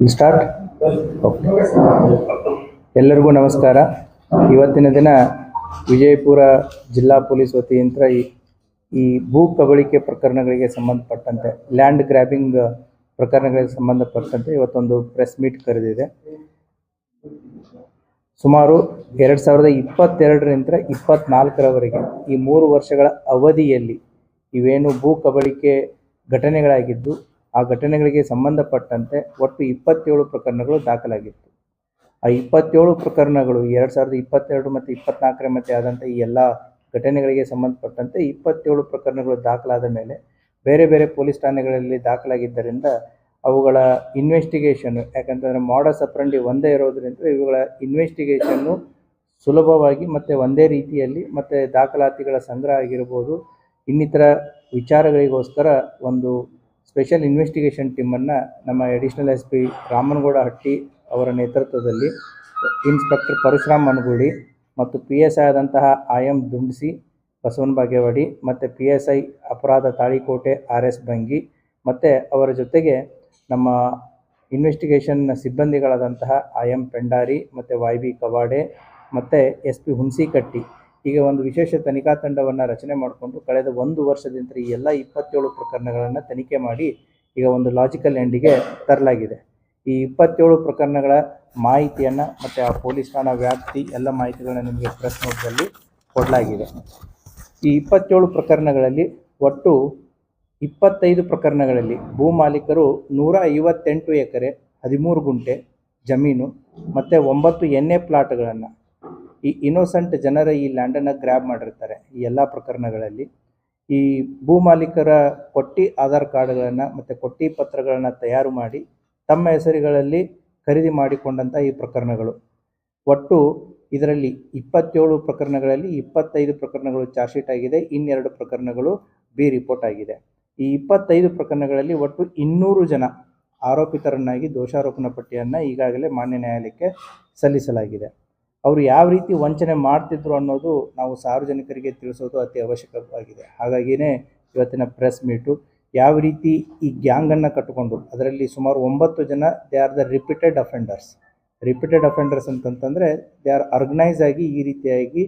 Start okay ಎಲ್ಲರಿಗೂ ನಮಸ್ಕಾರ. ಇವತ್ತಿನ ದಿನ ವಿಜಯಪುರ ಜಿಲ್ಲಾ ಪೊಲೀಸ್ ವತಿಯಿಂದ ಈ ಈ ಭೂ ಕಬಳಿಕೆ ಪ್ರಕರಣಗಳಿಗೆ ಸಂಬಂಧಪಟ್ಟಂತೆ ಲ್ಯಾಂಡ್ ಗ್ರ್ಯಾಬಿಂಗ್ ಪ್ರಕರಣಗಳಿಗೆ ಸಂಬಂಧಪಟ್ಟಂತೆ ಇವತ್ತೊಂದು ಪ್ರೆಸ್ ಮೀಟ್ ಕರೆದಿದೆ. ಸುಮಾರು ಎರಡು ಸಾವಿರದ ಇಪ್ಪತ್ತೆರಡರಿಂದ ಇಪ್ಪತ್ನಾಲ್ಕರವರೆಗೆ ಈ ಮೂರು ವರ್ಷಗಳ ಅವಧಿಯಲ್ಲಿ ಇವೇನು ಭೂ ಕಬಳಿಕೆ ಘಟನೆಗಳಾಗಿದ್ದು, ಆ ಘಟನೆಗಳಿಗೆ ಸಂಬಂಧಪಟ್ಟಂತೆ ಒಟ್ಟು ಇಪ್ಪತ್ತೇಳು ಪ್ರಕರಣಗಳು ದಾಖಲಾಗಿತ್ತು. ಆ ಇಪ್ಪತ್ತೇಳು ಪ್ರಕರಣಗಳು ಎರಡು ಸಾವಿರದ ಇಪ್ಪತ್ತೆರಡು ಮತ್ತು ಇಪ್ಪತ್ನಾಲ್ಕರ ಮತ್ತೆ ಆದಂಥ ಈ ಎಲ್ಲ ಘಟನೆಗಳಿಗೆ ಸಂಬಂಧಪಟ್ಟಂತೆ ಇಪ್ಪತ್ತೇಳು ಪ್ರಕರಣಗಳು ದಾಖಲಾದ ಮೇಲೆ ಬೇರೆ ಬೇರೆ ಪೊಲೀಸ್ ಠಾಣೆಗಳಲ್ಲಿ ದಾಖಲಾಗಿದ್ದರಿಂದ ಅವುಗಳ ಇನ್ವೆಸ್ಟಿಗೇಷನ್ನು ಯಾಕಂತಂದರೆ ಮಾಡಸ್ ಅಪ್ರಂಡಿ ಒಂದೇ ಇರೋದ್ರಿಂದ ಇವುಗಳ ಇನ್ವೆಸ್ಟಿಗೇಷನ್ನು ಸುಲಭವಾಗಿ ಮತ್ತು ಒಂದೇ ರೀತಿಯಲ್ಲಿ ಮತ್ತು ದಾಖಲಾತಿಗಳ ಸಂಗ್ರಹ ಆಗಿರ್ಬೋದು. ಇನ್ನಿತರ ವಿಚಾರಗಳಿಗೋಸ್ಕರ ಒಂದು ಸ್ಪೆಷಲ್ ಇನ್ವೆಸ್ಟಿಗೇಷನ್ ಟೀಮನ್ನು ನಮ್ಮ additional S P Ramanagouda Hatti ಅವರ ನೇತೃತ್ವದಲ್ಲಿ ಇನ್ಸ್ಪೆಕ್ಟರ್ ಪರಶುರಾಮ್ ಮನಗೂಳಿ ಮತ್ತು ಪಿ ಎಸ್ ಐ ಆದಂತಹ ಐ ಎಂ ದುಂಡ್ಸಿ ಬಸವನ ಬಾಗೇವಾಡಿ ಮತ್ತು ಪಿ ಎಸ್ ಐ ಅಪರಾಧ ತಾಳಿಕೋಟೆ ಆರ್ ಎಸ್ ಬಂಗಿ ಮತ್ತು ಅವರ ಜೊತೆಗೆ ನಮ್ಮ ಇನ್ವೆಸ್ಟಿಗೇಷನ್ ಸಿಬ್ಬಂದಿಗಳಾದಂತಹ ಐ ಎಂ ಪೆಂಡಾರಿ ಮತ್ತು ವೈ ಬಿ ಕವಾಡೆ ಮತ್ತು ಎಸ್ ಪಿ ಹುಣಸಿಕಟ್ಟಿ ಈಗ ಒಂದು ವಿಶೇಷ ತನಿಖಾ ತಂಡವನ್ನು ರಚನೆ ಮಾಡಿಕೊಂಡು ಕಳೆದ ಒಂದು ವರ್ಷದಿಂದ ಈ ಎಲ್ಲ ಇಪ್ಪತ್ತೇಳು ಪ್ರಕರಣಗಳನ್ನು ತನಿಖೆ ಮಾಡಿ ಈಗ ಒಂದು ಲಾಜಿಕಲ್ ಎಂಡಿಗೆ ತರಲಾಗಿದೆ. ಈ ಇಪ್ಪತ್ತೇಳು ಪ್ರಕರಣಗಳ ಮಾಹಿತಿಯನ್ನು ಮತ್ತು ಆ ಪೊಲೀಸ್ ಠಾಣಾ ವ್ಯಾಪ್ತಿ ಎಲ್ಲ ಮಾಹಿತಿಗಳನ್ನು ನಿಮಗೆ ಪ್ರೆಸ್ ನೋಟ್ನಲ್ಲಿ ಕೊಡಲಾಗಿದೆ. ಈ ಇಪ್ಪತ್ತೇಳು ಪ್ರಕರಣಗಳಲ್ಲಿ ಒಟ್ಟು ಇಪ್ಪತ್ತೈದು ಪ್ರಕರಣಗಳಲ್ಲಿ ಭೂ ಮಾಲೀಕರು ನೂರ ಐವತ್ತೆಂಟು ಎಕರೆ, ಹದಿಮೂರು ಗುಂಟೆ ಜಮೀನು ಮತ್ತು ಒಂಬತ್ತು ಎಣ್ಣೆ ಪ್ಲಾಟ್ಗಳನ್ನು ಈ ಇನ್ನೋಸೆಂಟ್ ಜನರ ಈ ಲ್ಯಾಂಡನ್ನು ಗ್ರ್ಯಾಬ್ ಮಾಡಿರ್ತಾರೆ ಈ ಎಲ್ಲ ಪ್ರಕರಣಗಳಲ್ಲಿ. ಈ ಭೂ ಮಾಲೀಕರ ಕೊಟ್ಟಿ ಆಧಾರ್ ಕಾರ್ಡ್ಗಳನ್ನು ಮತ್ತು ಕೊಟ್ಟಿ ಪತ್ರಗಳನ್ನು ತಯಾರು ಮಾಡಿ ತಮ್ಮ ಹೆಸರುಗಳಲ್ಲಿ ಖರೀದಿ ಮಾಡಿಕೊಂಡಂಥ ಈ ಪ್ರಕರಣಗಳು. ಒಟ್ಟು ಇದರಲ್ಲಿ ಇಪ್ಪತ್ತೇಳು ಪ್ರಕರಣಗಳಲ್ಲಿ ಇಪ್ಪತ್ತೈದು ಪ್ರಕರಣಗಳು ಚಾರ್ಜ್ ಶೀಟ್ ಆಗಿದೆ, ಇನ್ನೆರಡು ಪ್ರಕರಣಗಳು ಬಿ ರಿಪೋರ್ಟ್ ಆಗಿದೆ. ಈ ಇಪ್ಪತ್ತೈದು ಪ್ರಕರಣಗಳಲ್ಲಿ ಒಟ್ಟು ಇನ್ನೂರು ಜನ ಆರೋಪಿತರನ್ನಾಗಿ ದೋಷಾರೋಪಣ ಪಟ್ಟಿಯನ್ನು ಈಗಾಗಲೇ ಮಾನ್ಯ ನ್ಯಾಯಾಲಯಕ್ಕೆ ಸಲ್ಲಿಸಲಾಗಿದೆ. ಅವರು ಯಾವ ರೀತಿ ವಂಚನೆ ಮಾಡ್ತಿದ್ರು ಅನ್ನೋದು ನಾವು ಸಾರ್ವಜನಿಕರಿಗೆ ತಿಳಿಸೋದು ಅತಿ ಅವಶ್ಯಕವಾಗಿದೆ. ಹಾಗಾಗಿಯೇ ಇವತ್ತಿನ ಪ್ರೆಸ್ ಮೀಟು ಯಾವ ರೀತಿ ಈ ಗ್ಯಾಂಗನ್ನು ಕಟ್ಟಿಕೊಂಡು ಅದರಲ್ಲಿ ಸುಮಾರು ಒಂಬತ್ತು ಜನ they are the repeated offenders. Repeated offenders ಅಂತಂತಂದರೆ ದೇ ಆರ್ ಆರ್ಗನೈಸ್ ಆಗಿ ಈ ರೀತಿಯಾಗಿ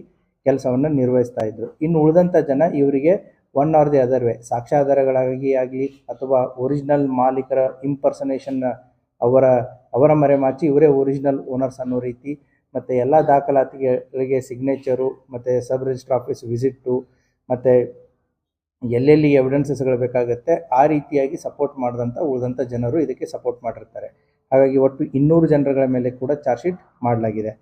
ಕೆಲಸವನ್ನು ನಿರ್ವಹಿಸ್ತಾ ಇದ್ರು. ಇನ್ನು ಉಳಿದಂಥ ಜನ ಇವರಿಗೆ one or the other way ಸಾಕ್ಷ್ಯಾಧಾರಗಳಾಗಿ ಆಗಲಿ ಅಥವಾ ಒರಿಜಿನಲ್ ಮಾಲೀಕರ ಇಂಪರ್ಸನೇಷನ್ ಅವರ ಅವರ ಮರೆಮಾಚಿ ಇವರೇ ಒರಿಜಿನಲ್ ಓನರ್ಸ್ ಅನ್ನೋ ರೀತಿ, ಮತ್ತು ಎಲ್ಲ ದಾಖಲಾತಿಗಳಿಗೆ ಸಿಗ್ನೇಚರು ಮತ್ತು ಸಬ್ ರಿಜಿಸ್ಟರ್ ಆಫೀಸ್ ವಿಸಿಟ್ಟು ಮತ್ತು ಎಲ್ಲೆಲ್ಲಿ ಎವಿಡೆನ್ಸಸ್ಗಳು ಬೇಕಾಗುತ್ತೆ, ಆ ರೀತಿಯಾಗಿ ಸಪೋರ್ಟ್ ಮಾಡಿದಂಥ ಉಳಿದಂಥ ಜನರು ಇದಕ್ಕೆ ಸಪೋರ್ಟ್ ಮಾಡಿರ್ತಾರೆ. ಹಾಗಾಗಿ ಒಟ್ಟು ಇನ್ನೂರು ಜನರುಗಳ ಮೇಲೆ ಕೂಡ ಚಾರ್ಜ್ ಶೀಟ್ ಮಾಡಲಾಗಿದೆ.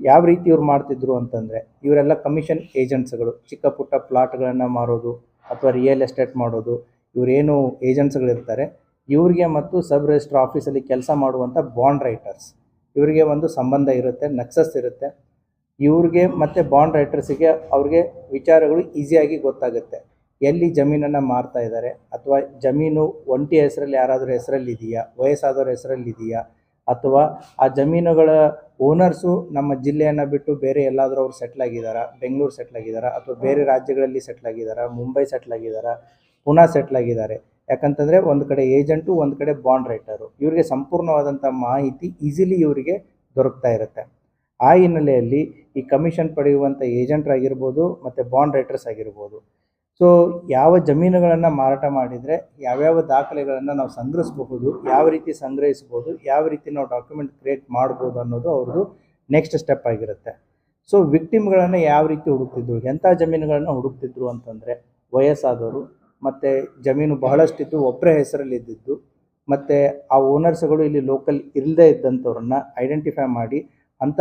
ಯಾವ ರೀತಿ ಇವ್ರು ಮಾಡ್ತಿದ್ರು ಅಂತಂದರೆ, ಇವರೆಲ್ಲ ಕಮಿಷನ್ ಏಜೆಂಟ್ಸ್ಗಳು ಚಿಕ್ಕ ಪುಟ್ಟ ಪ್ಲಾಟ್ಗಳನ್ನು ಮಾರೋದು ಅಥವಾ ರಿಯಲ್ ಎಸ್ಟೇಟ್ ಮಾಡೋದು ಇವರೇನು ಏಜೆಂಟ್ಸ್ಗಳಿರ್ತಾರೆ ಇವ್ರಿಗೆ ಮತ್ತು ಸಬ್ ರಿಜಿಸ್ಟರ್ ಆಫೀಸಲ್ಲಿ ಕೆಲಸ ಮಾಡುವಂಥ ಬಾಂಡ್ ರೈಟರ್ಸ್ ಇವರಿಗೆ ಒಂದು ಸಂಬಂಧ ಇರುತ್ತೆ ನಕ್ಸಸ್ ಇರುತ್ತೆ. ಇವ್ರಿಗೆ ಮತ್ತು ಬಾಂಡ್ ರೈಟರ್ಸಿಗೆ ಅವ್ರಿಗೆ ವಿಚಾರಗಳು ಈಸಿಯಾಗಿ ಗೊತ್ತಾಗುತ್ತೆ. ಎಲ್ಲಿ ಜಮೀನನ್ನು ಮಾರ್ತಾ ಇದ್ದಾರೆ ಅಥವಾ ಜಮೀನು ಒಂಟಿ ಹೆಸರಲ್ಲಿ ಯಾರಾದರೂ ಹೆಸರಲ್ಲಿ ಇದೆಯಾ ವಯಸ್ಸಾದವ್ರ ಹೆಸರಲ್ಲಿ ಇದೆಯಾ ಅಥವಾ ಆ ಜಮೀನುಗಳ ಓನರ್ಸು ನಮ್ಮ ಜಿಲ್ಲೆಯನ್ನು ಬಿಟ್ಟು ಬೇರೆ ಎಲ್ಲಾದರೂ ಅವ್ರು ಸೆಟ್ಲ್ ಆಗಿದ್ದಾರೆ ಬೆಂಗಳೂರು ಸೆಟ್ಲ್ ಆಗಿದ್ದಾರೆ ಅಥವಾ ಬೇರೆ ರಾಜ್ಯಗಳಲ್ಲಿ ಸೆಟ್ಲ್ ಆಗಿದ್ದಾರೆ ಮುಂಬೈ ಸೆಟ್ಲ್ ಆಗಿದ್ದಾರೆ ಪುನಃ ಸೆಟ್ಲ್ ಆಗಿದ್ದಾರೆ. ಯಾಕಂತಂದರೆ ಒಂದು ಕಡೆ ಏಜೆಂಟು ಒಂದು ಕಡೆ ಬಾಂಡ್ ರೈಟರು ಇವರಿಗೆ ಸಂಪೂರ್ಣವಾದಂಥ ಮಾಹಿತಿ ಈಸಿಲಿ ಇವರಿಗೆ ದೊರಕ್ತಾ ಇರುತ್ತೆ. ಆ ಹಿನ್ನೆಲೆಯಲ್ಲಿ ಈ ಕಮಿಷನ್ ಪಡೆಯುವಂಥ ಏಜೆಂಟ್ರಾಗಿರ್ಬೋದು ಮತ್ತು ಬಾಂಡ್ ರೈಟರ್ಸ್ ಆಗಿರ್ಬೋದು ಸೊ ಯಾವ ಜಮೀನುಗಳನ್ನು ಮಾರಾಟ ಮಾಡಿದರೆ, ಯಾವ್ಯಾವ ದಾಖಲೆಗಳನ್ನು ನಾವು ಸಂಗ್ರಹಿಸಬಹುದು, ಯಾವ ರೀತಿ ಸಂಗ್ರಹಿಸ್ಬೋದು ಯಾವ ರೀತಿ ನಾವು ಡಾಕ್ಯುಮೆಂಟ್ ಕ್ರಿಯೇಟ್ ಮಾಡ್ಬೋದು ಅನ್ನೋದು ಅವ್ರದ್ದು ನೆಕ್ಸ್ಟ್ ಸ್ಟೆಪ್ ಆಗಿರುತ್ತೆ. ಸೊ ವಿಕ್ಟಿಮ್ಗಳನ್ನು ಯಾವ ರೀತಿ ಹುಡುಕ್ತಿದ್ರು, ಎಂಥ ಜಮೀನುಗಳನ್ನು ಹುಡುಕ್ತಿದ್ರು ಅಂತಂದರೆ, ವಯಸ್ಸಾದವರು, ಮತ್ತು ಜಮೀನು ಬಹಳಷ್ಟಿದ್ದು ಒಬ್ಬರ ಹೆಸರಲ್ಲಿ ಇದ್ದಿದ್ದು, ಮತ್ತು ಆ ಓನರ್ಸ್ಗಳು ಇಲ್ಲಿ ಲೋಕಲ್ ಇಲ್ಲದೇ ಇದ್ದಂಥವ್ರನ್ನ ಐಡೆಂಟಿಫೈ ಮಾಡಿ ಅಂಥ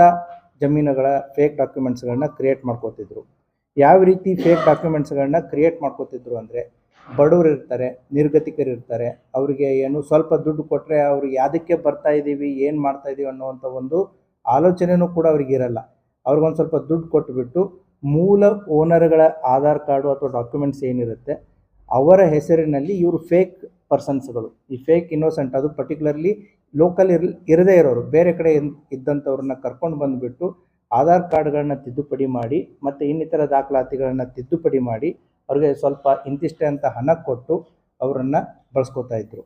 ಜಮೀನುಗಳ ಫೇಕ್ ಡಾಕ್ಯುಮೆಂಟ್ಸ್ಗಳನ್ನ ಕ್ರಿಯೇಟ್ ಮಾಡ್ಕೋತಿದ್ರು. ಯಾವ ರೀತಿ ಫೇಕ್ ಡಾಕ್ಯುಮೆಂಟ್ಸ್ಗಳನ್ನ ಕ್ರಿಯೇಟ್ ಮಾಡ್ಕೋತಿದ್ರು ಅಂದರೆ ಬಡವರು ಇರ್ತಾರೆ, ನಿರ್ಗತಿಕರು ಇರ್ತಾರೆ, ಅವರಿಗೆ ಏನು ಸ್ವಲ್ಪ ದುಡ್ಡು ಕೊಟ್ಟರೆ ಅವ್ರು ಯಾವುದಕ್ಕೆ ಬರ್ತಾ ಇದ್ದೀವಿ ಏನು ಮಾಡ್ತಾ ಇದ್ದೀವಿ ಅನ್ನೋವಂಥ ಒಂದು ಆಲೋಚನೆಯೂ ಕೂಡ ಅವ್ರಿಗೆ ಇರಲ್ಲ. ಅವ್ರಿಗೊಂದು ಸ್ವಲ್ಪ ದುಡ್ಡು ಕೊಟ್ಟುಬಿಟ್ಟು ಮೂಲ ಓನರ್ಗಳ ಆಧಾರ್ ಕಾರ್ಡು ಅಥವಾ ಡಾಕ್ಯುಮೆಂಟ್ಸ್ ಏನಿರುತ್ತೆ, ಅವರ ಹೆಸರಿನಲ್ಲಿ ಇವರು ಫೇಕ್ ಪರ್ಸನ್ಸ್ಗಳು ಈ ಫೇಕ್ ಇನ್ನೋಸೆಂಟ್ ಅದು ಪರ್ಟಿಕ್ಯುಲರ್ಲಿ ಲೋಕಲ್ ಇರ್, ಇರದೇ ಇರೋರು, ಬೇರೆ ಕಡೆ ಇದ್ದಂಥವ್ರನ್ನ ಕರ್ಕೊಂಡು ಬಂದುಬಿಟ್ಟು ಆಧಾರ್ ಕಾರ್ಡ್ಗಳನ್ನ ತಿದ್ದುಪಡಿ ಮಾಡಿ ಮತ್ತು ಇನ್ನಿತರ ದಾಖಲಾತಿಗಳನ್ನು ತಿದ್ದುಪಡಿ ಮಾಡಿ ಅವ್ರಿಗೆ ಸ್ವಲ್ಪ ಇಂತಿಷ್ಟೇ ಅಂತ ಹಣ ಕೊಟ್ಟು ಅವರನ್ನು ಬಳಸ್ಕೊತಾ ಇದ್ರು.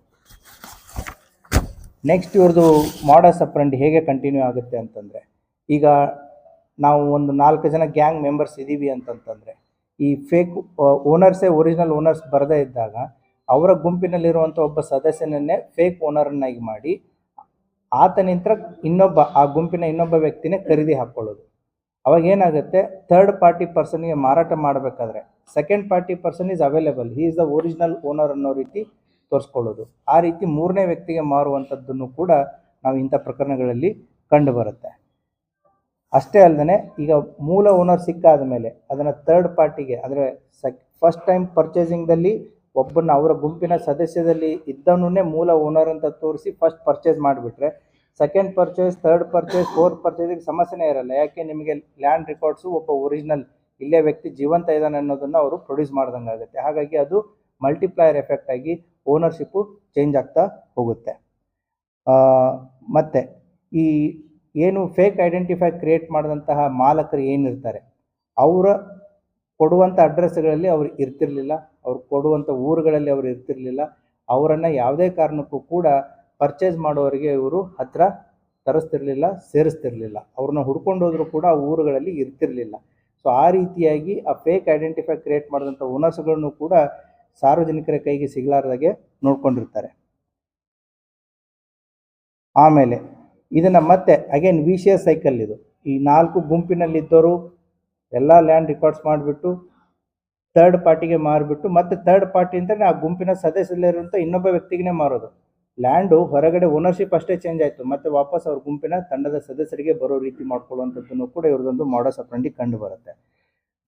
ನೆಕ್ಸ್ಟ್ ಇವ್ರದ್ದು ಮಾಡಸ್ ಅಪ್ರಂಡ್ ಹೇಗೆ ಕಂಟಿನ್ಯೂ ಆಗುತ್ತೆ ಅಂತಂದರೆ, ಈಗ ನಾವು ಒಂದು ನಾಲ್ಕು ಜನ ಗ್ಯಾಂಗ್ ಮೆಂಬರ್ಸ್ ಇದ್ದೀವಿ ಅಂತಂತಂದರೆ, ಈ ಫೇಕ್ ಓನರ್ಸೇ ಒರಿಜಿನಲ್ ಓನರ್ಸ್ ಬರದೇ ಇದ್ದಾಗ, ಅವರ ಗುಂಪಿನಲ್ಲಿರುವಂಥ ಒಬ್ಬ ಸದಸ್ಯನನ್ನೇ ಫೇಕ್ ಓನರನ್ನಾಗಿ ಮಾಡಿ ಆತನಿಂದ ಇನ್ನೊಬ್ಬ, ಆ ಗುಂಪಿನ ಇನ್ನೊಬ್ಬ ವ್ಯಕ್ತಿನೇ ಖರೀದಿ ಹಾಕ್ಕೊಳ್ಳೋದು ಅವಾಗ ಏನಾಗುತ್ತೆ? ಥರ್ಡ್ ಪಾರ್ಟಿ ಪರ್ಸನ್ಗೆ ಮಾರಾಟ ಮಾಡಬೇಕಾದ್ರೆ second party person is available he is the original owner ಅನ್ನೋ ರೀತಿ ತೋರಿಸ್ಕೊಳ್ಳೋದು. ಆ ರೀತಿ ಮೂರನೇ ವ್ಯಕ್ತಿಗೆ ಮಾರುವಂಥದ್ದನ್ನು ಕೂಡ ನಾವು ಇಂಥ ಪ್ರಕರಣಗಳಲ್ಲಿ ಕಂಡುಬರುತ್ತೆ. ಅಷ್ಟೇ ಅಲ್ಲದೆ ಈಗ ಮೂಲ ಓನರ್ ಸಿಕ್ಕಾದ ಮೇಲೆ ಅದನ್ನು ಥರ್ಡ್ ಪಾರ್ಟಿಗೆ ಅಂದರೆ ಸೆಕ್ ಫಸ್ಟ್ ಟೈಮ್ ಪರ್ಚೇಸಿಂಗ್ದಲ್ಲಿ ಒಬ್ಬನ ಅವರ ಗುಂಪಿನ ಸದಸ್ಯದಲ್ಲಿ ಇದ್ದವನ್ನೇ ಮೂಲ ಓನರ್ ಅಂತ ತೋರಿಸಿ ಫಸ್ಟ್ ಪರ್ಚೇಸ್ ಮಾಡಿಬಿಟ್ರೆ second purchase third purchase fourth ಪರ್ಚೇಸಿಗೆ ಸಮಸ್ಯೆನೇ ಇರಲ್ಲ. ಯಾಕೆ ನಿಮಗೆ ಲ್ಯಾಂಡ್ ರೆಕಾರ್ಡ್ಸು ಒಬ್ಬ ಒರಿಜಿನಲ್ ಇಲ್ಲೇ ವ್ಯಕ್ತಿ ಜೀವಂತ ಇದ್ದಾನೆ ಅನ್ನೋದನ್ನು ಅವರು ಪ್ರೊಡ್ಯೂಸ್ ಮಾಡ್ದಂಗೆ ಆಗುತ್ತೆ. ಹಾಗಾಗಿ ಅದು ಮಲ್ಟಿಪ್ಲೈಯರ್ ಎಫೆಕ್ಟ್ ಆಗಿ ಓನರ್ಶಿಪ್ಪು ಚೇಂಜ್ ಆಗ್ತಾ ಹೋಗುತ್ತೆ. ಮತ್ತು ಮತ್ತೆ ಈ ಏನು ಫೇಕ್ ಐಡೆಂಟಿಫೈ ಕ್ರಿಯೇಟ್ ಮಾಡಿದಂತಹ ಮಾಲಕರು ಏನಿರ್ತಾರೆ? ಅವರ ಕೊಡುವಂಥ ಅಡ್ರೆಸ್ಗಳಲ್ಲಿ ಅವ್ರು ಇರ್ತಿರ್ಲಿಲ್ಲ. ಅವ್ರು ಕೊಡುವಂಥ ಊರುಗಳಲ್ಲಿ ಅವರು ಇರ್ತಿರ್ಲಿಲ್ಲ. ಅವರನ್ನು ಯಾವುದೇ ಕಾರಣಕ್ಕೂ ಕೂಡ ಪರ್ಚೇಸ್ ಮಾಡೋರಿಗೆ ಇವರು ಹತ್ರ ತರಿಸ್ತಿರ್ಲಿಲ್ಲ, ಸೇರಿಸ್ತಿರ್ಲಿಲ್ಲ. ಅವ್ರನ್ನ ಹುಡ್ಕೊಂಡು ಹೋದರೂ ಕೂಡ ಆ ಊರುಗಳಲ್ಲಿ ಇರ್ತಿರ್ಲಿಲ್ಲ. ಸೊ ಆ ರೀತಿಯಾಗಿ ಆ ಫೇಕ್ ಐಡೆಂಟಿಫೈ ಕ್ರಿಯೇಟ್ ಮಾಡಿದಂಥ ಓನರ್ಸ್ಗಳನ್ನು ಕೂಡ ಸಾರ್ವಜನಿಕರ ಕೈಗೆ ಸಿಗಲಾರ್ದಾಗೆ ನೋಡ್ಕೊಂಡಿರ್ತಾರೆ. ಆಮೇಲೆ ಇದನ್ನು ಮತ್ತೆ ಅಗೇನ್ ವಿಷಯ ಸೈಕಲ್ ಇದು. ಈ ನಾಲ್ಕು ಗುಂಪಿನಲ್ಲಿದ್ದವರು ಎಲ್ಲ ಲ್ಯಾಂಡ್ ರೆಕಾರ್ಡ್ಸ್ ಮಾಡಿಬಿಟ್ಟು ಥರ್ಡ್ ಪಾರ್ಟಿಗೆ ಮಾರಿಬಿಟ್ಟು ಮತ್ತೆ ಥರ್ಡ್ ಪಾರ್ಟಿ ಅಂತಲೇ ಆ ಗುಂಪಿನ ಸದಸ್ಯರಲ್ಲಿರುವಂಥ ಇನ್ನೊಬ್ಬ ವ್ಯಕ್ತಿಗೇ ಮಾರೋದು. ಲ್ಯಾಂಡು ಹೊರಗಡೆ ಓನರ್ಶಿಪ್ ಅಷ್ಟೇ ಚೇಂಜ್ ಆಯಿತು. ಮತ್ತೆ ವಾಪಸ್ ಅವ್ರ ಗುಂಪಿನ ತಂಡದ ಸದಸ್ಯರಿಗೆ ಬರೋ ರೀತಿ ಮಾಡ್ಕೊಳ್ಳುವಂಥದ್ದನ್ನು ಕೂಡ ಇವ್ರದ್ದೊಂದು ಮಾಡಸ್ ಅಪ್ರಂಡಿ ಕಂಡು ಬರುತ್ತೆ.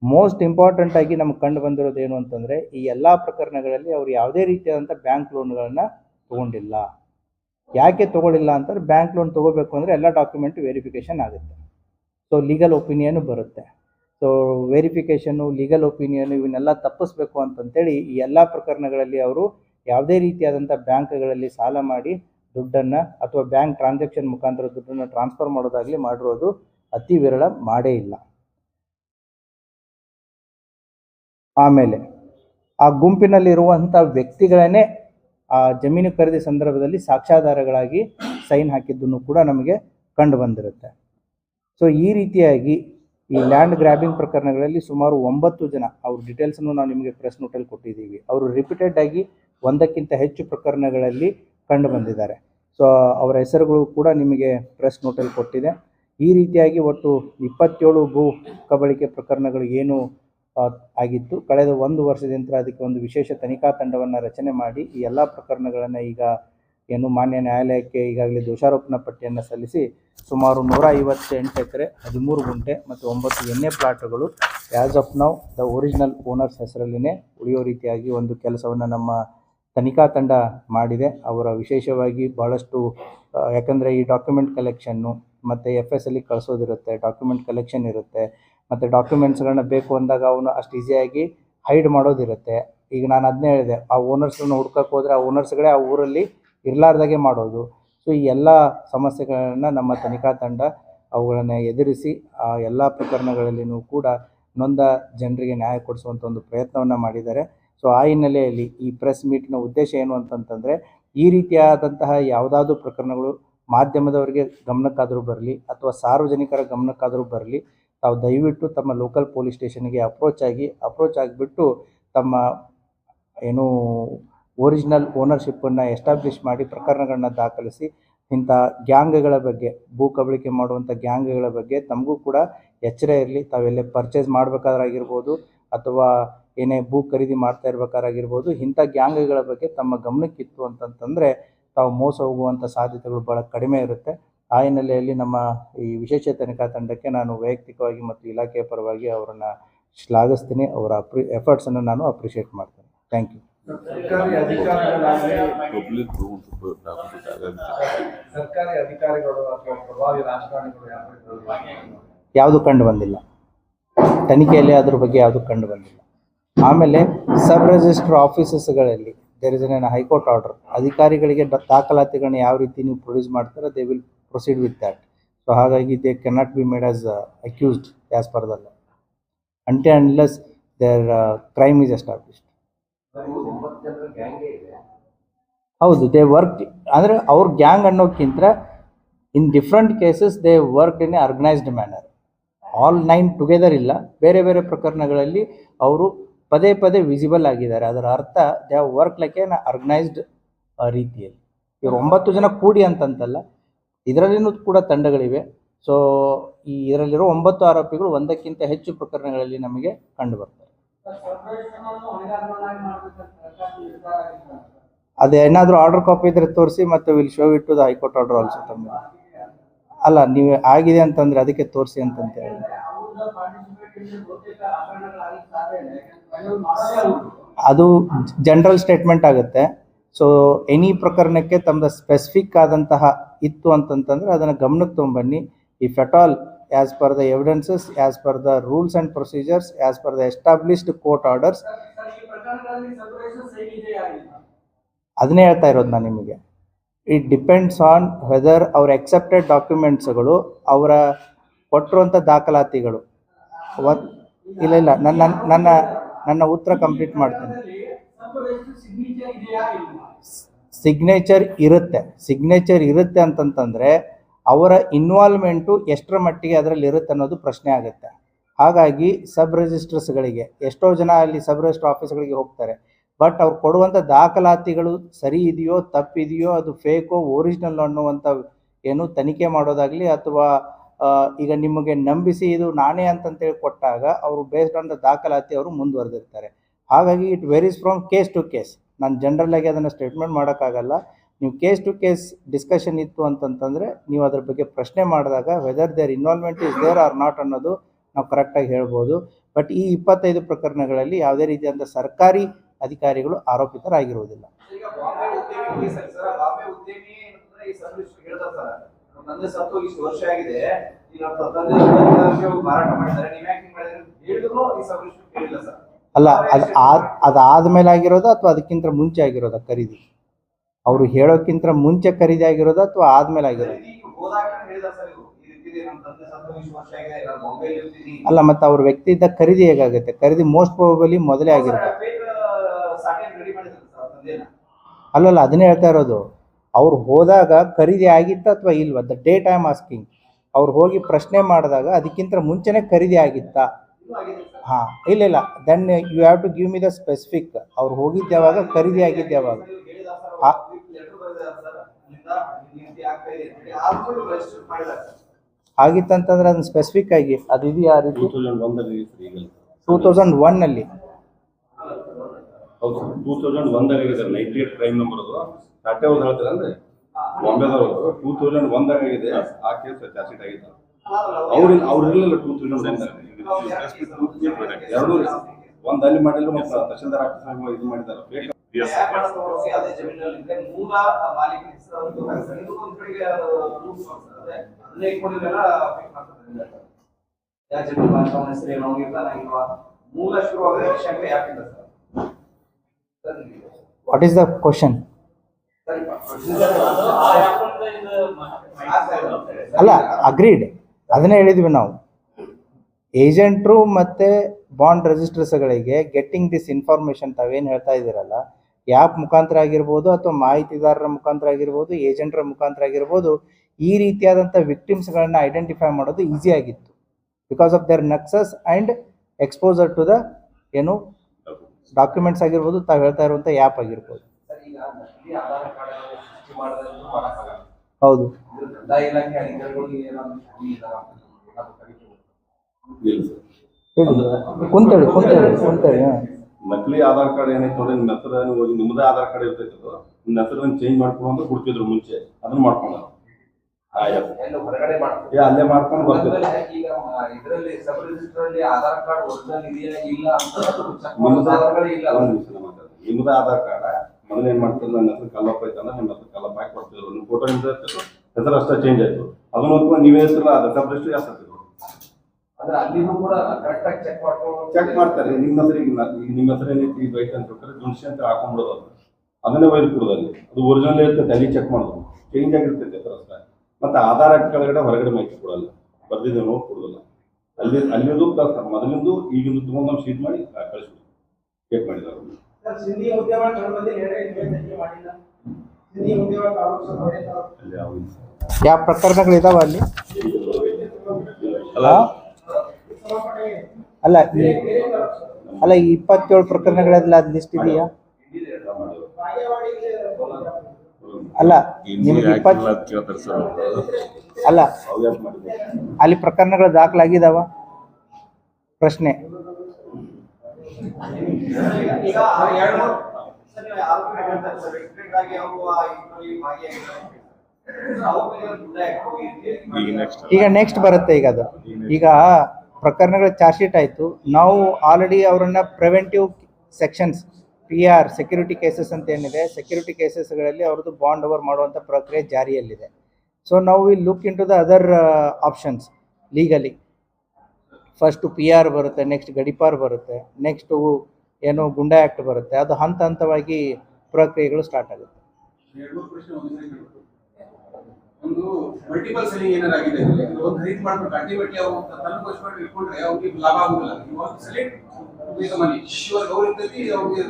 ಮೋಸ್ಟ್ ಇಂಪಾರ್ಟೆಂಟ್ ಆಗಿ ನಮ್ಗೆ ಕಂಡು ಬಂದಿರೋದು ಏನು ಅಂತಂದರೆ ಈ ಎಲ್ಲ ಪ್ರಕರಣಗಳಲ್ಲಿ ಅವ್ರು ಯಾವುದೇ ರೀತಿಯಾದಂಥ ಬ್ಯಾಂಕ್ ಲೋನ್ಗಳನ್ನು ತಗೊಂಡಿಲ್ಲ. ಯಾಕೆ ತಗೊಳ್ಳಿಲ್ಲ ಅಂತಂದ್ರೆ ಬ್ಯಾಂಕ್ ಲೋನ್ ತಗೋಬೇಕು ಅಂದರೆ ಎಲ್ಲ ಡಾಕ್ಯುಮೆಂಟ್ ವೆರಿಫಿಕೇಷನ್ ಆಗುತ್ತೆ. ಸೊ ಲೀಗಲ್ ಒಪಿನಿಯನ್ ಬರುತ್ತೆ. ಸೊ ವೆರಿಫಿಕೇಷನ್ನು ಲೀಗಲ್ ಒಪಿನಿಯನ್ ಇವನ್ನೆಲ್ಲ ತಪ್ಪಿಸ್ಬೇಕು ಅಂತಂತೇಳಿ ಈ ಎಲ್ಲ ಪ್ರಕರಣಗಳಲ್ಲಿ ಅವರು ಯಾವುದೇ ರೀತಿಯಾದಂಥ ಬ್ಯಾಂಕ್ಗಳಲ್ಲಿ ಸಾಲ ಮಾಡಿ ದುಡ್ಡನ್ನು ಅಥವಾ ಬ್ಯಾಂಕ್ ಟ್ರಾನ್ಸಾಕ್ಷನ್ ಮುಖಾಂತರ ದುಡ್ಡನ್ನು ಟ್ರಾನ್ಸ್ಫರ್ ಮಾಡೋದಾಗಲಿ ಮಾಡಿರೋದು ಅತಿ ವಿರಳ ಮಾಡೇ ಇಲ್ಲ. ಆಮೇಲೆ ಆ ಗುಂಪಿನಲ್ಲಿರುವಂಥ ವ್ಯಕ್ತಿಗಳನ್ನೇ ಆ ಜಮೀನು ಖರೀದಿ ಸಂದರ್ಭದಲ್ಲಿ ಸಾಕ್ಷ್ಯಾಧಾರಗಳಾಗಿ ಸೈನ್ ಹಾಕಿದ್ದನ್ನು ಕೂಡ ನಮಗೆ ಕಂಡು ಬಂದಿರುತ್ತೆ. ಸೊ ಈ ರೀತಿಯಾಗಿ ಈ ಲ್ಯಾಂಡ್ ಗ್ರ್ಯಾಬಿಂಗ್ ಪ್ರಕರಣಗಳಲ್ಲಿ ಸುಮಾರು ಒಂಬತ್ತು ಜನ, ಅವ್ರ ಡೀಟೇಲ್ಸನ್ನು ನಾವು ನಿಮಗೆ ಪ್ರೆಸ್ ನೋಟಲ್ಲಿ ಕೊಟ್ಟಿದ್ದೀವಿ. ಅವರು ರಿಪೀಟೆಡ್ ಆಗಿ ಒಂದಕ್ಕಿಂತ ಹೆಚ್ಚು ಪ್ರಕರಣಗಳಲ್ಲಿ ಕಂಡು ಬಂದಿದ್ದಾರೆ. ಸೊ ಅವರ ಹೆಸರುಗಳು ಕೂಡ ನಿಮಗೆ ಪ್ರೆಸ್ ನೋಟಲ್ಲಿ ಕೊಟ್ಟಿದೆ. ಈ ರೀತಿಯಾಗಿ ಒಟ್ಟು ಇಪ್ಪತ್ತೇಳು ಭೂ ಕಬಳಿಕೆ ಪ್ರಕರಣಗಳು ಏನು ಆಗಿತ್ತು. ಕಳೆದ ಒಂದು ವರ್ಷದಿಂದ ಅದಕ್ಕೆ ಒಂದು ವಿಶೇಷ ತನಿಖಾ ತಂಡವನ್ನು ರಚನೆ ಮಾಡಿ ಈ ಎಲ್ಲ ಪ್ರಕರಣಗಳನ್ನು ಈಗ ಏನು ಮಾನ್ಯ ನ್ಯಾಯಾಲಯಕ್ಕೆ ಈಗಾಗಲೇ ದೋಷಾರೋಪಣ ಪಟ್ಟಿಯನ್ನು ಸಲ್ಲಿಸಿ ಸುಮಾರು ನೂರ ಐವತ್ತೆಂಟು ಎಕರೆ, ಹದಿಮೂರು ಗುಂಟೆ ಮತ್ತು ಒಂಬತ್ತು ಎಣ್ಣೆ ಪ್ಲಾಟ್ಗಳು as of now the original owners ಹೆಸರಲ್ಲಿನೇ ಉಳಿಯೋ ರೀತಿಯಾಗಿ ಒಂದು ಕೆಲಸವನ್ನು ನಮ್ಮ ತನಿಖಾ ತಂಡ ಮಾಡಿದೆ. ಅವರ ವಿಶೇಷವಾಗಿ ಭಾಳಷ್ಟು ಯಾಕಂದರೆ ಈ ಡಾಕ್ಯುಮೆಂಟ್ ಕಲೆಕ್ಷನ್ನು ಮತ್ತು ಎಫ್ ಎಸ್ ಅಲ್ಲಿ ಕಳಿಸೋದಿರುತ್ತೆ ಡಾಕ್ಯುಮೆಂಟ್ ಕಲೆಕ್ಷನ್ ಇರುತ್ತೆ, ಮತ್ತು ಡಾಕ್ಯುಮೆಂಟ್ಸ್ಗಳನ್ನ ಬೇಕು ಅಂದಾಗ ಅವನು ಅಷ್ಟು ಈಸಿಯಾಗಿ ಹೈಡ್ ಮಾಡೋದಿರುತ್ತೆ. ಈಗ ನಾನು ಅದನ್ನೇ ಹೇಳಿದೆ, ಆ ಓನರ್ಸ್ಗಳನ್ನ ಹುಡ್ಕಕ್ಕೆ ಹೋದರೆ ಆ ಓನರ್ಸ್ಗಳೇ ಆ ಊರಲ್ಲಿ ಇರಲಾರ್ದಾಗೆ ಮಾಡೋದು. ಸೊ ಈ ಎಲ್ಲ ಸಮಸ್ಯೆಗಳನ್ನು ನಮ್ಮ ತನಿಖಾ ತಂಡ ಅವುಗಳನ್ನು ಎದುರಿಸಿ, ಆ ಎಲ್ಲ ಪ್ರಕರಣಗಳಲ್ಲಿನೂ ಕೂಡ ನೊಂದ ಜನರಿಗೆ ನ್ಯಾಯ ಕೊಡಿಸುವಂಥ ಒಂದು ಪ್ರಯತ್ನವನ್ನು ಮಾಡಿದ್ದಾರೆ. ಸೊ ಆ ಹಿನ್ನೆಲೆಯಲ್ಲಿ ಈ ಪ್ರೆಸ್ ಮೀಟ್ನ ಉದ್ದೇಶ ಏನು ಅಂತಂತಂದರೆ, ಈ ರೀತಿಯಾದಂತಹ ಯಾವುದಾದ್ರೂ ಪ್ರಕರಣಗಳು ಮಾಧ್ಯಮದವರಿಗೆ ಗಮನಕ್ಕಾದರೂ ಬರಲಿ ಅಥವಾ ಸಾರ್ವಜನಿಕರ ಗಮನಕ್ಕಾದರೂ ಬರಲಿ, ತಾವು ದಯವಿಟ್ಟು ತಮ್ಮ ಲೋಕಲ್ ಪೊಲೀಸ್ ಸ್ಟೇಷನ್ಗೆ ಅಪ್ರೋಚ್ ಆಗಿ, ಅಪ್ರೋಚ್ ಆಗಿಬಿಟ್ಟು ತಮ್ಮ ಏನು ಒರಿಜಿನಲ್ ಓನರ್ಶಿಪ್ಪನ್ನು ಎಸ್ಟಾಬ್ಲಿಷ್ ಮಾಡಿ ಪ್ರಕರಣಗಳನ್ನ ದಾಖಲಿಸಿ, ಇಂಥ ಗ್ಯಾಂಗ್ಗಳ ಬಗ್ಗೆ, ಭೂ ಕಬಳಿಕೆ ಮಾಡುವಂಥ ಗ್ಯಾಂಗ್ಗಳ ಬಗ್ಗೆ ತಮಗೂ ಕೂಡ ಎಚ್ಚರ ಇರಲಿ. ತಾವೆಲ್ಲೇ ಪರ್ಚೇಸ್ ಮಾಡಬೇಕಾದ್ರಾಗಿರ್ಬೋದು ಅಥವಾ ಏನೇ ಭೂ ಖರೀದಿ ಮಾಡ್ತಾ ಇರ್ಬೇಕಾರಾಗಿರ್ಬೋದು ಇಂಥ ಗ್ಯಾಂಗ್ಗಳ ಬಗ್ಗೆ ತಮ್ಮ ಗಮನಕ್ಕಿತ್ತು ಅಂತಂತಂದರೆ ತಾವು ಮೋಸ ಹೋಗುವಂಥ ಸಾಧ್ಯತೆಗಳು ಭಾಳ ಕಡಿಮೆ ಇರುತ್ತೆ. ಆ ಹಿನ್ನೆಲೆಯಲ್ಲಿ ನಮ್ಮ ಈ ವಿಶೇಷ ತನಿಖಾ ತಂಡಕ್ಕೆ ನಾನು ವೈಯಕ್ತಿಕವಾಗಿ ಮತ್ತು ಇಲಾಖೆಯ ಪರವಾಗಿ ಅವರನ್ನು ಶ್ಲಾಘಿಸ್ತೀನಿ. ಅವರ ಅಪ್ರಿ ಎಫರ್ಟ್ಸನ್ನು ನಾನು ಅಪ್ರಿಷಿಯೇಟ್ ಮಾಡ್ತೀನಿ. ಥ್ಯಾಂಕ್ ಯು ಸರ್ಕಾರಿ ಅಧಿಕಾರಿಗಳಾಗಲಿ ಸರ್ಕಾರಿ ಅಧಿಕಾರಿಗಳು ಅಥವಾ ಪ್ರಭಾವಿ ರಾಜಕಾರಣಿಗಳು ಯಾರು ಯಾವುದು ಕಂಡು ಬಂದಿಲ್ಲ. ತನಿಖೆಯಲ್ಲಿ ಅದ್ರ ಬಗ್ಗೆ ಯಾವುದು ಕಂಡು ಬಂದಿಲ್ಲ. ಆಮೇಲೆ sub register ಆಫೀಸಸ್ಗಳಲ್ಲಿ there is an high court order ಅಧಿಕಾರಿಗಳಿಗೆ ದಾಖಲಾತಿಗಳನ್ನ ಯಾವ ರೀತಿ ನೀವು ಪ್ರೊಡ್ಯೂಸ್ ಮಾಡ್ತಾರೆ they will proceed with that so ಹಾಗಾಗಿ they cannot be made as accused as per the law and unless there crime is established ಹೌದು they work ಅಂದರೆ ಅವ್ರ gang ಅನ್ನೋಕ್ಕಿಂತ in different cases they work in a organized manner all nine together ಇಲ್ಲ, ಬೇರೆ ಬೇರೆ ಪ್ರಕರಣಗಳಲ್ಲಿ ಅವರು ಪದೇ ಪದೇ ವಿಸಿಬಲ್ ಆಗಿದ್ದಾರೆ. ಅದರ ಅರ್ಥ they work like an organized ರೀತಿಯಲ್ಲಿ. ಇವ್ರು ಒಂಬತ್ತು ಜನ ಕೂಡಿ ಅಂತಂತಲ್ಲ, ಇದರಲ್ಲಿನೂ ಕೂಡ ತಂಡಗಳಿವೆ. ಸೊ ಈ, ಇದರಲ್ಲಿರೋ ಒಂಬತ್ತು ಆರೋಪಿಗಳು ಒಂದಕ್ಕಿಂತ ಹೆಚ್ಚು ಪ್ರಕರಣಗಳಲ್ಲಿ ನಮಗೆ ಕಂಡು ಬರ್ತಾರೆ ಏನಾದರೂ ಆರ್ಡರ್ ಕಾಪಿ ಇದ್ರೆ ತೋರಿಸಿ ಮತ್ತೆ will show it high court order also ತಮ್ಮ. ಅಲ್ಲ, ನೀವು ಆಗಿದೆ ಅಂತಂದ್ರೆ ಅದಕ್ಕೆ ತೋರಿಸಿ ಅಂತಂತ ಹೇಳಿ. ಅದು ಜನರಲ್ ಸ್ಟೇಟ್ಮೆಂಟ್ ಆಗುತ್ತೆ. ಸೊ ಎನಿ ಪ್ರಕರಣಕ್ಕೆ ತಮ್ಮದು ಸ್ಪೆಸಿಫಿಕ್ ಆದಂತಹ ಇತ್ತು ಅಂತಂತಂದ್ರೆ ಅದನ್ನು ಗಮನಕ್ಕೆ ತೊಗೊಂಬನ್ನಿ if at all as per the evidences as per the rules and procedures as per the established court orders ಅದನ್ನೇ ಹೇಳ್ತಾ ಇರೋದು ನಾನು ನಿಮಗೆ. ಇಟ್ ಡಿಪೆಂಡ್ಸ್ ಆನ್ ವೆದರ್ ಅವ್ರ ಎಕ್ಸೆಪ್ಟೆಡ್ ಡಾಕ್ಯುಮೆಂಟ್ಸ್ಗಳು ಅವರ ಕೊಟ್ಟಿರುವಂಥ ದಾಖಲಾತಿಗಳು. ಇಲ್ಲ ಇಲ್ಲ ನನ್ನ ನನ್ನ ನನ್ನ ಉತ್ತರ ಕಂಪ್ಲೀಟ್ ಮಾಡ್ತೀನಿ. ಸಿಗ್ನೇಚರ್ ಇರುತ್ತೆ. ಸಿಗ್ನೇಚರ್ ಇರುತ್ತೆ ಅಂತಂತಂದರೆ ಅವರ ಇನ್ವಾಲ್ವ್ಮೆಂಟು ಎಷ್ಟರ ಮಟ್ಟಿಗೆ ಅದರಲ್ಲಿ ಇರುತ್ತೆ ಅನ್ನೋದು ಪ್ರಶ್ನೆ ಆಗುತ್ತೆ. ಹಾಗಾಗಿ ಸಬ್ ರಿಜಿಸ್ಟರ್ಸ್ಗಳಿಗೆ ಎಷ್ಟೋ ಜನ ಅಲ್ಲಿ ಸಬ್ ರಿಜಿಸ್ಟರ್ ಆಫೀಸ್ಗಳಿಗೆ ಹೋಗ್ತಾರೆ. ಬಟ್ ಅವ್ರು ಕೊಡುವಂಥ ದಾಖಲಾತಿಗಳು ಸರಿ ಇದೆಯೋ, ತಪ್ಪಿದೆಯೋ, ಅದು ಫೇಕೋ ಒರಿಜಿನಲ್ ಅನ್ನುವಂಥ ಏನು ತನಿಖೆ ಮಾಡೋದಾಗಲಿ ಅಥವಾ ಈಗ ನಿಮಗೆ ನಂಬಿಸಿ ಇದು ನಾನೇ ಅಂತಂತೇಳಿ ಕೊಟ್ಟಾಗ ಅವರು ಬೇಸ್ಡ್ ಆನ್ ದ ದಾಖಲಾತಿ ಅವರು ಮುಂದುವರೆದಿರ್ತಾರೆ. ಹಾಗಾಗಿ it varies from case to case ನಾನು ಜನರಲ್ ಅದನ್ನು ಸ್ಟೇಟ್ಮೆಂಟ್ ಮಾಡೋಕ್ಕಾಗಲ್ಲ. ನೀವು ಕೇಸ್ ಟು ಕೇಸ್ ಡಿಸ್ಕಷನ್ ಇತ್ತು ಅಂತಂತಂದರೆ ನೀವು ಅದ್ರ ಬಗ್ಗೆ ಪ್ರಶ್ನೆ ಮಾಡಿದಾಗ whether there involvement is there or not ಅನ್ನೋದು ನಾವು ಕರೆಕ್ಟಾಗಿ ಹೇಳ್ಬೋದು. ಬಟ್ ಈ ಇಪ್ಪತ್ತೈದು ಪ್ರಕರಣಗಳಲ್ಲಿ ಯಾವುದೇ ರೀತಿಯಾದಂಥ ಸರ್ಕಾರಿ ಅಧಿಕಾರಿಗಳು ಆರೋಪಿತರಾಗಿರುವುದಿಲ್ಲ. ಅಲ್ಲಿ ಅದು ಅದಾದ ಅದಾದ್ಮೇಲೆ ಆಗಿರೋದು ಅಥವಾ ಅದಕ್ಕಿಂತ ಮುಂಚೆ ಆಗಿರೋದ ಖರೀದಿ? ಅವರು ಹೇಳೋಕ್ಕಿಂತ ಮುಂಚೆ ಖರೀದಿ ಆಗಿರೋದು ಅಥವಾ ಆದ್ಮೇಲೆ ಆಗಿರೋದು? ಅಲ್ಲ ಮತ್ತೆ ಅವ್ರ ವ್ಯಕ್ತಿಯಿಂದ ಖರೀದಿ ಹೇಗಾಗುತ್ತೆ? ಖರೀದಿ ಮೋಸ್ಟ್ ಪ್ರಾಬಲಿ ಮೊದಲೇ ಆಗಿರುತ್ತೆ. ಅಲ್ಲಲ್ಲ ಅದನ್ನೇ ಹೇಳ್ತಾ ಇರೋದು. ಅವ್ರು ಹೋದಾಗ ಖರೀದಿ ಆಗಿತ್ತ ಅಥವಾ ಇಲ್ವಾ? ದ ಡೇ ಟೈಮ್ ಆಸ್ಕಿಂಗ್ ಅವ್ರು ಹೋಗಿ ಪ್ರಶ್ನೆ ಮಾಡಿದಾಗ ಅದಕ್ಕಿಂತ ಮುಂಚೆನೇ ಖರೀದಿ ಆಗಿತ್ತಾ? ಹಾಂ ಇಲ್ಲ ಇಲ್ಲ. Then you have to give me the specific ಅವ್ರು ಹೋಗಿದ್ದೆ ಯಾವಾಗ? ಖರೀದಿ ಆಗಿದ್ದ ಯಾವಾಗ? ಆಗಿತ್ತಂತಂದ್ರೆ ಅದನ್ನ ಸ್ಪೆಸಿಫಿಕ್ ಆಗಿ ಅದು ಇದೆಯಾ ರೀತಿ ಟೂ ತೌಸಂಡ್ ಒಂದಲ್ಲಿ ಅಲ್ಲಿ ಟೂ ತೌಸಂಡ್ ಒನ್ನಲ್ಲಿ ಹೌದು ಸರ್ ಟೂ ತೌಸಂಡ್ ಒಂದಾಗ ಇದೆ ನೈಂಟಿ ಏಟ್ ಕ್ರೈಮ್ ನಂಬರ್ ಅದು. ಟಾಟೆ ಅವ್ರು ಹೇಳ್ತಾರಲ್ರಿ ಬಾಂಬೆದವರು ಟೂ ತೌಸಂಡ್ ಒಂದಾಗ ಆಗಿದೆ ಆ ಕೇಸ್ ಚಾರ್ಜ್ ಆಗಿದೆ. ಅವ್ರು ಅವ್ರು ಇರಲಿಲ್ಲ ಟೂ ತೌಸಂಡ್ ಎರಡು ಒಂದ್ ಅಲ್ಲಿ ಮಾಡಿದ್ರು ಮತ್ತೆ ತಹಶೀಲ್ದಾರ್ ಆಫೀಸ್ ಇದು ಮಾಡಿದ್ದಾರೆ. ಅದೇ ಜಮೀನಲ್ಲಿ ಇದ್ರೆ ಮೂಲ ಮಾಲೀಕ ಹೆಸರು ಅವ್ರು ಗೊತ್ತಾಗ್ತದೆ. ಇದು ಒಂದ್ ಕಡೆಗೆ ರೂಲ್ಸ್ ಮಾಡ್ತಾರೆ ಅದನ್ನೇ ಇಟ್ಕೊಂಡಿದ್ದೆಲ್ಲ fake ಮಾಡ್ತಾರೆ. ಯಾವ ಜಮೀನು ಮಾಲೀಕ ಅವನ ಹೆಸರು ಏನೋ ಇರ್ತಾನ ಇಲ್ವಾ? ಮೂಲ ಶುರುವಾಗದೆ ಶಂಕೆ ಯಾಕಿಲ್ಲ sir. Sir. What is the question ಅಲ್ಲ ಅಗ್ರೀಡ್ ಅದನ್ನೇ ಹೇಳಿದ್ವಿ ನಾವು. ಏಜೆಂಟ್ರು ಮತ್ತು ಬಾಂಡ್ ರಿಜಿಸ್ಟರ್ಸ್ಗಳಿಗೆ ಗೆಟ್ಟಿಂಗ್ ದಿಸ್ ಇನ್ಫಾರ್ಮೇಷನ್ ತಾವೇನು ಹೇಳ್ತಾ ಇದ್ದೀರಲ್ಲ ಯಾಪ್ ಮುಖಾಂತರ ಆಗಿರ್ಬೋದು ಅಥವಾ ಮಾಹಿತಿದಾರರ ಮುಖಾಂತರ ಆಗಿರ್ಬೋದು ಏಜೆಂಟ್ರ ಮುಖಾಂತರ ಆಗಿರ್ಬೋದು ಈ ರೀತಿಯಾದಂಥ ವಿಕ್ಟಿಮ್ಸ್ಗಳನ್ನ ಐಡೆಂಟಿಫೈ ಮಾಡೋದು ಈಸಿ ಆಗಿತ್ತು. Because of there nexus and exposure to the ಏನು ಡಾಕ್ಯುಮೆಂಟ್ಸ್ ಆಗಿರ್ಬೋದು ತಾವು ಹೇಳ್ತಾ ಇರುವಂಥ ಆ್ಯಪ್ ಆಗಿರ್ಬೋದು. ಹೌದು. ಕುಂತೇಳಿ ಕುಂತೇಳಿ ಕುಂತೇಳಿ ಹಾಂ. ನಕಲಿ ಆಧಾರ್ ಕಾರ್ಡ್ ಏನೈತೆ ನೋಡಿ ನಿಮ್ಮ ಹೆಸರು ಹೋಗಿ ನಿಮ್ಮದೇ ಆಧಾರ್ ಕಾರ್ಡ್ ಇರ್ತೈತೆ ಅದು ನಿಮ್ಮ ಹೆಸರನ್ನು ಚೇಂಜ್ ಮಾಡ್ಕೊಂಡು ಅಂತ ಕೊಡ್ತಿದ್ರು ಮುಂಚೆ ಅದನ್ನ ಮಾಡ್ಕೊಂಡು ಹೊರಗಡೆ ಏ ಅಲ್ಲೇ ಮಾಡ್ಕೊಂಡು ಬರ್ತಿದ್ರು ಈಗ ಇದರಲ್ಲಿ ಸಬ್ ರಿಜಿಸ್ಟರ್ ಅಲ್ಲಿ ಆಧಾರ್ ಕಾರ್ಡ್ ಒರಿಜಿನಲ್ ಇದೆಯಾ ಇಲ್ಲ ಅಂತ ಚೆಕ್ ನಿಮ್ಮದೇ ಸಾಧನಗಳೇ ಇಲ್ಲ ಒಂದು ನಿಮಿಷ ನಾನು ಮಾತಾಡ್ತೀನಿ. ನಿಮ್ಮದೇ ಆಧಾರ್ ಕಾರ್ಡ್ ಮೊದಲು ಏನ್ ಮಾಡ್ತಿದ್ರು ನನ್ನ ಹೆಸರು ಕಲ್ಲಪ್ಪ ಐತೆ ಅಂದ್ರೆ ನಿಮ್ಮ ಹೆಸರು ಕಲ್ಲಪ್ಪ ಹಾಕಿ ಕೊಡ್ತಿದ್ರು. ನಿಮ್ಮ ಫೋಟೋ ನಿಮ್ದು ಹೆಸರು ಅಷ್ಟೇ ಚೇಂಜ್ ಆಯ್ತು. ಅದನ್ನ ನೀವೇ ಹೆಸರು ಸಬ್ ಯಾಸ್ ಹಾಕಿದ್ರು ಅಂದ್ರೆ ಅಲ್ಲಿನೂ ಕೂಡ ಕರೆಕ್ಟ್ ಆಗಿ ಚೆಕ್ ಮಾಡ್ಕೊಂಡು ಚೆಕ್ ಮಾಡ್ತಾರೆ. ನಿಮ್ಮ ಹೆಸರಿಗೆ ಈಗ ನಿಮ್ಮ ಹೆಸರೇನೈತಿ ಇದು ಐತೆ ಅಂತ ಹೇಳ್ತಾರೆ ದುಡ್ಸಿ ಅಂತ ಹಾಕೊಂಡ್ಬಿಡೋದು ಅದು ಅದನ್ನೇ ಒಯ್ದು ಕೊಡೋದು ಅಲ್ಲಿ. ಅದು ಒರಿಜಿನಲ್ ಇರ್ತೈತೆ ಅಲ್ಲಿ ಚೆಕ್ ಮಾಡೋದು. ಚೇಂಜ್ ಆಗಿರ್ತೈತೆ ಅಷ್ಟೇ. ಮತ್ತೆ ಆಧಾರ್ ಕೆಳಗಡೆ ಹೊರಗಡೆ ಮಾಹಿತಿ ಕೊಡಲ್ಲ. ಬರ್ದಿದ್ದೆ ನೋಟ್ ಕೊಡೋದಿಲ್ಲ ಅಲ್ಲಿ ಅಲ್ಲಿಂದು ಪ್ಲಸ್ ಮೊದಲಿಂದು ಈಗಿಂದು ತುಂಬ ನಾವು ಶೀಟ್ ಮಾಡಿ ಕಳಿಸ್ಬಿಡ್ತೀವಿ ಚೆಕ್ ಮಾಡಿದ್ದಾರೆ ಸರ್ ಸಿಂಧಿ ಉದ್ಯಮ ಯಾವ ಇಲ್ಲ. ಯಾವ ಪ್ರಕರಣಗಳು ಇದಾವ ಅಲ್ಲಿ? ಅಲ್ಲ? ಅಲ್ಲ ಅಲ್ಲ ಈ ಇಪ್ಪತ್ತೇಳು ಪ್ರಕರಣಗಳೆಲ್ಲ ಅದು ಲಿಸ್ಟ್ ಇದೆಯಾ? ಅಲ್ಲ ನಿಮ್ಗೆ ಇಪ್ಪತ್ ಅಲ್ಲ ಅಲ್ಲಿ ಪ್ರಕರಣಗಳು ದಾಖಲಾಗಿದಾವ? ಪ್ರಶ್ನೆ. ಈಗ ನೆಕ್ಸ್ಟ್ ಬರುತ್ತೆ ಈಗ ಅದು. ಈಗ ಪ್ರಕರಣಗಳ ಚಾರ್ಜ್ ಶೀಟ್ ಆಯಿತು. ನಾವು ಆಲ್ರೆಡಿ ಅವರನ್ನ preventive sections P R security cases ಅಂತ ಏನಿದೆ ಸೆಕ್ಯೂರಿಟಿ ಕೇಸಸ್ಗಳಲ್ಲಿ ಅವ್ರದ್ದು ಬಾಂಡ್ ಓವರ್ ಮಾಡುವಂಥ ಪ್ರಕ್ರಿಯೆ ಜಾರಿಯಲ್ಲಿದೆ. ಸೊ ನಾವು we look into the other options legally first P R ಬರುತ್ತೆ ನೆಕ್ಸ್ಟ್ ಗಡಿಪಾರ್ ಬರುತ್ತೆ ನೆಕ್ಸ್ಟು ಏನು ಗುಂಡಾ ಆ್ಯಕ್ಟ್ ಬರುತ್ತೆ. ಅದು ಹಂತ ಹಂತವಾಗಿ ಪ್ರಕ್ರಿಯೆಗಳು ಸ್ಟಾರ್ಟ್ ಆಗುತ್ತೆ. ಒಂದೇ. ಒಂದು ಮಲ್ಟಿಪಲ್ ಸೆಲ್ಲಿಂಗ್ ಏನಾರ ಆಗಿದೆ ಒಂದು ಖರೀದಿ ಮಾಡ್ಬೇಕು ಅಲ್ಟಿಮೇಟ್ಲಿ ಅವ್ರು ಮಾಡಿ ಇಟ್ಕೊಂಡ್ರೆ ಅವ್ರಿಗೆ ಲಾಭ ಆಗುದಿಲ್ಲ. ಇವಾಗ ಸೆಲೆಕ್ಟ್ ಈಗ ಮನಿ ಇವಾಗ ಅವ್ರು ಇರ್ತೈತಿ ಅವ್ರಿಗೆ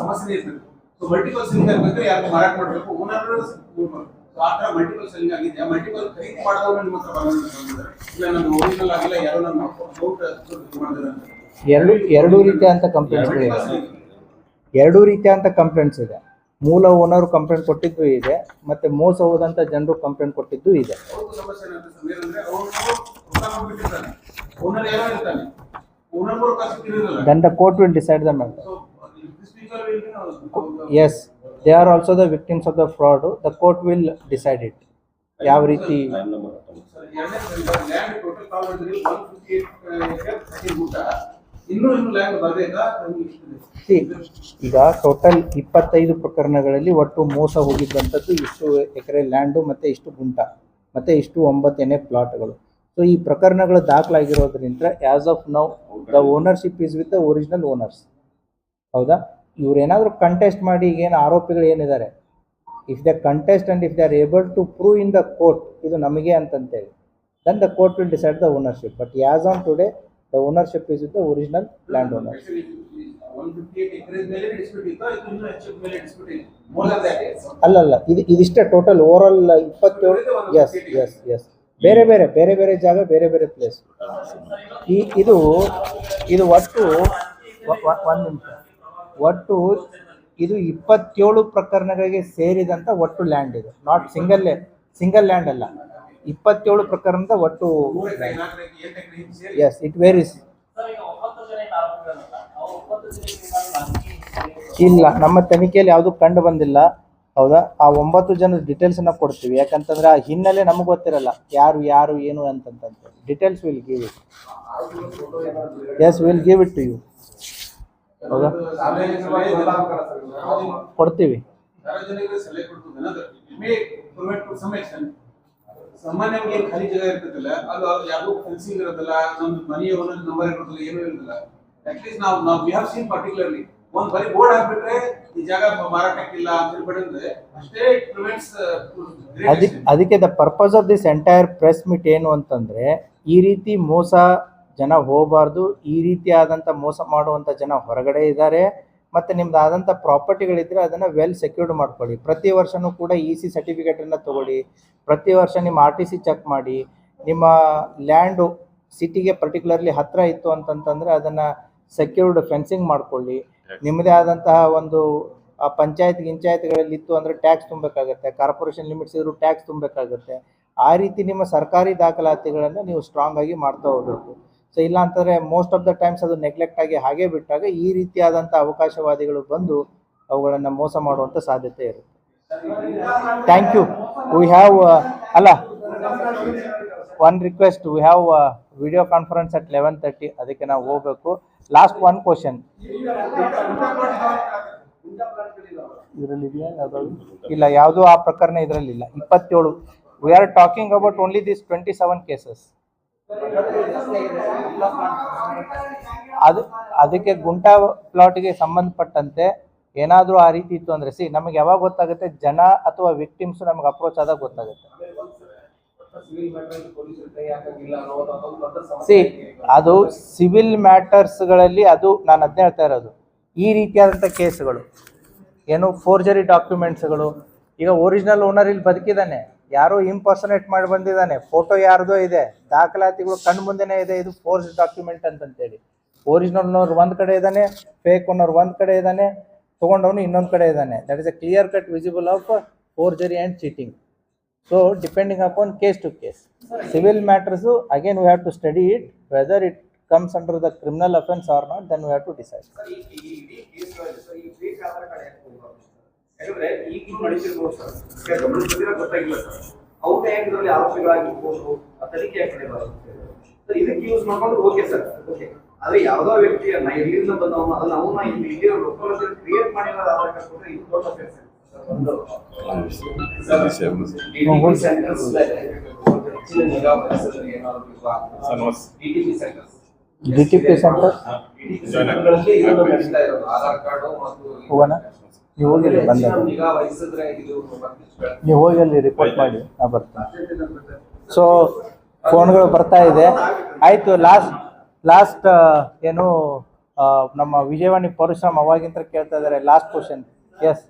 ಸಮಸ್ಯೆ ಇರ್ತೈತಿ. ಸೊ ಮಲ್ಟಿಪಲ್ ಸೆಲ್ಲಿಂಗ್ ಆಗ್ಬೇಕಾದ್ರೆ ಯಾರು ಮಾರಾಟ ಮಾಡಬೇಕು ಓನರ್ ಆ ಥರ ಮಲ್ಟಿಪಲ್ ಸೆಲ್ಲಿಂಗ್ ಆಗಿದೆ. ಮಲ್ಟಿಪಲ್ ಖರೀದಿ ಮಾಡಿದವ್ರು ನಿಮ್ಮ ಹತ್ರ ಬಂದಿದ್ದಾರೆ. ಇಲ್ಲ ನನ್ನ ಒರಿಜಿನಲ್ ಆಗಿಲ್ಲ ಯಾರೋ ನನ್ನ ಅಕೌಂಟ್ ಮಾಡಿದ್ರೆ ಅಂತ. ಎರಡು ಎರಡೂ ಅಂತ ಸೆಲ್ಲಿಂಗ್ ಎರಡೂ ರೀತಿಯಾದಂಥ ಕಂಪ್ಲೇಂಟ್ಸ್ ಇದೆ. ಮೂಲ ಓನರ್ ಕಂಪ್ಲೇಂಟ್ ಕೊಟ್ಟಿದ್ದು ಇದೆ ಮತ್ತೆ ಮೋಸ ಹೋದಂತ ಜನರು ಕಂಪ್ಲೇಂಟ್ ಕೊಟ್ಟಿದ್ದು ಇದೆ. ದಂಡ then the court will decide the matter as they are also the victims of the fraud the court will decide it ಯಾವ ರೀತಿ? ಈಗ ಟೋಟಲ್ ಇಪ್ಪತ್ತೈದು ಪ್ರಕರಣಗಳಲ್ಲಿ ಒಟ್ಟು ಮೋಸ ಹೋಗಿದ್ದಂಥದ್ದು ಇಷ್ಟು ಎಕರೆ ಲ್ಯಾಂಡು ಮತ್ತೆ ಇಷ್ಟು ಗುಂಟ, ಮತ್ತೆ ಇಷ್ಟು ಒಂಬತ್ತು ಎನೆ ಪ್ಲಾಟ್ಗಳು ಸೊ ಈ ಪ್ರಕರಣಗಳು ದಾಖಲಾಗಿರೋದ್ರಿಂದ as of now the ownership is with the original owners ಹೌದಾ? ಇವರೇನಾದರೂ ಕಂಟೆಸ್ಟ್ ಮಾಡಿ ಈಗೇನು ಆರೋಪಿಗಳು ಏನಿದ್ದಾರೆ? If the contest and if they are able to prove in the court ಇದು ನಮಗೆ ಅಂತಂತೇಳಿ then the court will decide the ownership but as on today land owner one fifty eight acre ಮೇಲೆ dispute ಇತ್ತು ಇದು ಇದಿಷ್ಟೇ total over ಇಪ್ಪತ್ತೇಳು yes yes yes ಬೇರೆ ಬೇರೆ ಬೇರೆ ಬೇರೆ ಜಾಗ, ಬೇರೆ ಬೇರೆ ಪ್ಲೇಸ್ ಈ ಇದು ಇದು ಒಟ್ಟು ಒಂದು ನಿಮಿಷ. ಒಟ್ಟು ಇದು ಇಪ್ಪತ್ತೇಳು ಪ್ರಕರಣಗಳಿಗೆ ಸೇರಿದಂಥ ಒಟ್ಟು ಲ್ಯಾಂಡ್ ಇದು. ನಾಟ್ ಸಿಂಗಲ್ ಸಿಂಗಲ್ ಲ್ಯಾಂಡ್ ಅಲ್ಲ. ಇಪ್ಪತ್ತೇಳು ಪ್ರಕರಣದ ಒಟ್ಟು ಎಸ್ ಇಟ್ ವೇರೀಸ್ ಇಲ್ಲ, ನಮ್ಮ ತನಿಖೆಯಲ್ಲಿ ಯಾವುದು ಕಂಡು ಬಂದಿಲ್ಲ. ಹೌದಾ? ಆ ಒಂಬತ್ತು ಜನದ ಡೀಟೇಲ್ಸನ್ನ ಕೊಡ್ತೀವಿ. ಯಾಕಂತಂದ್ರೆ ಆ ಹಿನ್ನೆಲೆ ನಮಗೆ ಗೊತ್ತಿರಲ್ಲ. ಯಾರು ಯಾರು, ಏನು ಅಂತಂತ details will give it yes will give it to you ಹೌದಾ? ಕೊಡ್ತೀವಿ. ಸಾಮಾನ್ಯವಾಗಿ ಖಾಲಿ ಜಾಗ ಇರ್ತದಲ್ಲ ಅದು ಅದು ಯಾರಿಗೂ ಫೆನ್ಸಿಂಗ್ ಇರೋದಿಲ್ಲ ನಮ್ದು ಮನೆಯ ಒಂದೊಂದು ನಂಬರ್ ಇರೋದಿಲ್ಲ ಏನೂ ಇರೋದಿಲ್ಲ ಅಟ್ಲೀಸ್ಟ್ ನಾವು ನಾವು ವಿ ಹ್ಯಾವ್ ಸೀನ್ ಪರ್ಟಿಕ್ಯುಲರ್ಲಿ ಒಂದ್ ಬರೀ ಬೋರ್ಡ್ ಹಾಕ್ಬಿಟ್ರೆ ಈ ಜಾಗ ಮಾರಾಟಕ್ಕಿಲ್ಲ ಅಂತ ಹೇಳ್ಬಿಟ್ಟಂದ್ರೆ ಅಷ್ಟೇ ಪ್ರಿವೆಂಟ್ಸ್ ಅದಕ್ಕೆ ಅದಕ್ಕೆ the purpose of this entire press meet ಏನು ಅಂತಂದ್ರೆ, ಈ ರೀತಿ ಮೋಸ ಜನ ಹೋಗಬಾರ್ದು, ಈ ರೀತಿಯಾದಂಥ ಮೋಸ ಮಾಡುವಂಥ ಜನ ಹೊರಗಡೆ ಇದ್ದಾರೆ ಮತ್ತು ನಿಮ್ದು ಆದಂಥ ಪ್ರಾಪರ್ಟಿಗಳಿದ್ರೆ ಅದನ್ನು ವೆಲ್ ಸೆಕ್ಯೂರ್ಡ್ ಮಾಡ್ಕೊಳ್ಳಿ. ಪ್ರತಿ ವರ್ಷನೂ ಕೂಡ ಇ ಸಿ ಸರ್ಟಿಫಿಕೇಟನ್ನು ತಗೊಳ್ಳಿ. ಪ್ರತಿ ವರ್ಷ ನಿಮ್ಮ ಆರ್ ಟಿ ಸಿ ಚೆಕ್ ಮಾಡಿ. ನಿಮ್ಮ ಲ್ಯಾಂಡು ಸಿಟಿಗೆ ಪರ್ಟಿಕ್ಯುಲರ್ಲಿ ಹತ್ತಿರ ಇತ್ತು ಅಂತಂತಂದರೆ ಅದನ್ನು ಸೆಕ್ಯೂರ್ಡ್ ಫೆನ್ಸಿಂಗ್ ಮಾಡ್ಕೊಳ್ಳಿ. ನಿಮ್ಮದೇ ಆದಂತಹ ಒಂದು ಪಂಚಾಯತ್ ಗಿಂಚಾಯತ್ಗಳಲ್ಲಿ ಇತ್ತು ಅಂದರೆ ಟ್ಯಾಕ್ಸ್ ತುಂಬಬೇಕಾಗುತ್ತೆ. ಕಾರ್ಪೊರೇಷನ್ ಲಿಮಿಟ್ಸ್ ಇದ್ರು ಟ್ಯಾಕ್ಸ್ ತುಂಬಬೇಕಾಗುತ್ತೆ. ಆ ರೀತಿ ನಿಮ್ಮ ಸರ್ಕಾರಿ ದಾಖಲಾತಿಗಳನ್ನು ನೀವು ಸ್ಟ್ರಾಂಗ್ ಆಗಿ ಮಾಡ್ತಾ ಹೋಗಬೇಕು. ಸೊ ಇಲ್ಲ ಅಂತಂದರೆ ಮೋಸ್ಟ್ ಆಫ್ ದ ಟೈಮ್ಸ್ ಅದು ನೆಗ್ಲೆಕ್ಟ್ ಆಗಿ ಹಾಗೆ ಬಿಟ್ಟಾಗ ಈ ರೀತಿಯಾದಂಥ ಅವಕಾಶವಾದಿಗಳು ಬಂದು ಅವುಗಳನ್ನು ಮೋಸ ಮಾಡುವಂಥ ಸಾಧ್ಯತೆ ಇರುತ್ತೆ. ಥ್ಯಾಂಕ್ ಯು ವಿ ಹ್ಯಾವ್ ಅಲ್ಲ one request we have video conference at eleven thirty ಅದಕ್ಕೆ ನಾವು ಹೋಗ್ಬೇಕು. ಲಾಸ್ಟ್ ಒನ್ ಕ್ವಶನ್ ಇದರಲ್ಲಿ ಇದೆಯಾ ಇಲ್ಲ ಯಾವುದೂ ಆ ಪ್ರಕರಣ ಇದರಲ್ಲಿ ಇಲ್ಲ ಇಪ್ಪತ್ತೇಳು. We are talking about only this twenty seven cases ಅದು ಅದಕ್ಕೆ ಗುಂಟಾ ಪ್ಲಾಟ್ಗೆ ಸಂಬಂಧಪಟ್ಟಂತೆ ಏನಾದರೂ ಆ ರೀತಿ ಇತ್ತು ಅಂದರೆ, ಸಿ, ನಮಗೆ ಯಾವಾಗ ಗೊತ್ತಾಗುತ್ತೆ? ಜನ ಅಥವಾ ವಿಕ್ಟಿಮ್ಸ್ ನಮಗೆ ಅಪ್ರೋಚ್ ಆದಾಗ ಗೊತ್ತಾಗುತ್ತೆ. ಸಿ, ಅದು ಸಿವಿಲ್ ಮ್ಯಾಟರ್ಸ್ಗಳಲ್ಲಿ ಅದು ನಾನು ಅದನ್ನೇ ಹೇಳ್ತಾ ಇರೋದು. ಈ ರೀತಿಯಾದಂಥ ಕೇಸ್ಗಳು. ಏನು ಫೋರ್ಜರಿ ಡಾಕ್ಯುಮೆಂಟ್ಸ್ಗಳು ಈಗ ಒರಿಜಿನಲ್ ಓನರ್ ಇಲ್ಲಿ ಬದುಕಿದ್ದಾನೆ. ಯಾರೋ ಇಂಪರ್ಸನೇಟ್ ಮಾಡಿ ಬಂದಿದ್ದಾನೆ. ಫೋಟೋ ಯಾರ್ದೋ ಇದೆ. ದಾಖಲಾತಿಗಳು ಕಣ್ಣು ಮುಂದೆನೇ ಇದೆ. ಇದು ಫೋರ್ಸ್ ಡಾಕ್ಯುಮೆಂಟ್ ಅಂತಂತೇಳಿ. ಒರಿಜಿನಲ್ ಅವ್ರು ಒಂದ್ ಕಡೆ ಇದ್ದಾನೆ ಫೇಕ್ ಅನ್ನೋರು ಒಂದ್ ಕಡೆ ಇದ್ದಾನೆ, ತೊಗೊಂಡವನು ಇನ್ನೊಂದು ಕಡೆ ಇದ್ದಾನೆ. That is a clear cut visible of forgery and cheating so depending upon case to case civil matters again we have to study it whether it comes under the criminal offence or not then we have to decide ಯಾಕಂದ್ರೆ ಈಗಲೂ ನಡೀತಿರ್ಬೋದು sir. ಈಗ ಬಂದಿರೋ ಗೊತ್ತಾಗಿಲ್ಲ sir. ಅವ್ರನ್ನೇ ಯಾಕೆ ಇದರಲ್ಲಿ ಆರೋಪಿಗಳಾಗಿರ್ಬೋದು, ಆ ತನಿಖೆ ಯಾಕೆ? ಸರ್, ಇದಕ್ಕೆ ಯೂಸ್ ಮಾಡ್ಕೊಂಡು ಓಕೆ ಸರ್ ಓಕೆ ಆದ್ರೆ ಯಾವ್ದೋ ವ್ಯಕ್ತಿಯನ್ನ ಇಲ್ಲಿಂದ ಬಂದವನು ಅದನ್ನ ಅವನ್ನ ಇಲ್ಲಿ ಇಲ್ಲಿರೋ ಲೋಕಲ್ ಕ್ರಿಯೇಟ್ ಮಾಡಿರೋ ಆಧಾರ ಕಾರ್ಡ್ ಕೊಟ್ಟರೆ ಇದು ದೊಡ್ಡ offense ಸರ್. ಒಂದು DTP centers ಇದೆ. ಹೆಚ್ಚಿನ ನಿಗಾ ವಹಿಸಿದ್ರೆ ಏನಾದ್ರು ಇಲ್ವಾ? DTP centers. D T P center. Aadhaar card ಮತ್ತು ಹೋಗೋಣ ನೀವು ಹೋಗಿ ಅಲ್ಲಿ ಬಂದಾಗ. ನೀವು ಹೋಗಿ ಅಲ್ಲಿ ರಿಪೋರ್ಟ್ ಮಾಡಿ ನಾ ಬರ್ತೀನಿ ಸೊ ಫೋನ್ಗಳು ಬರ್ತಾ ಇದೆ. ಆಯಿತು ಲಾಸ್ಟ್ ಲಾಸ್ಟ್ ಏನು ನಮ್ಮ ವಿಜಯವಾಣಿ ಪರಶುರಾಮ್ ಅವಾಗಿಂತ ಕೇಳ್ತಾ ಇದ್ದಾರೆ last question S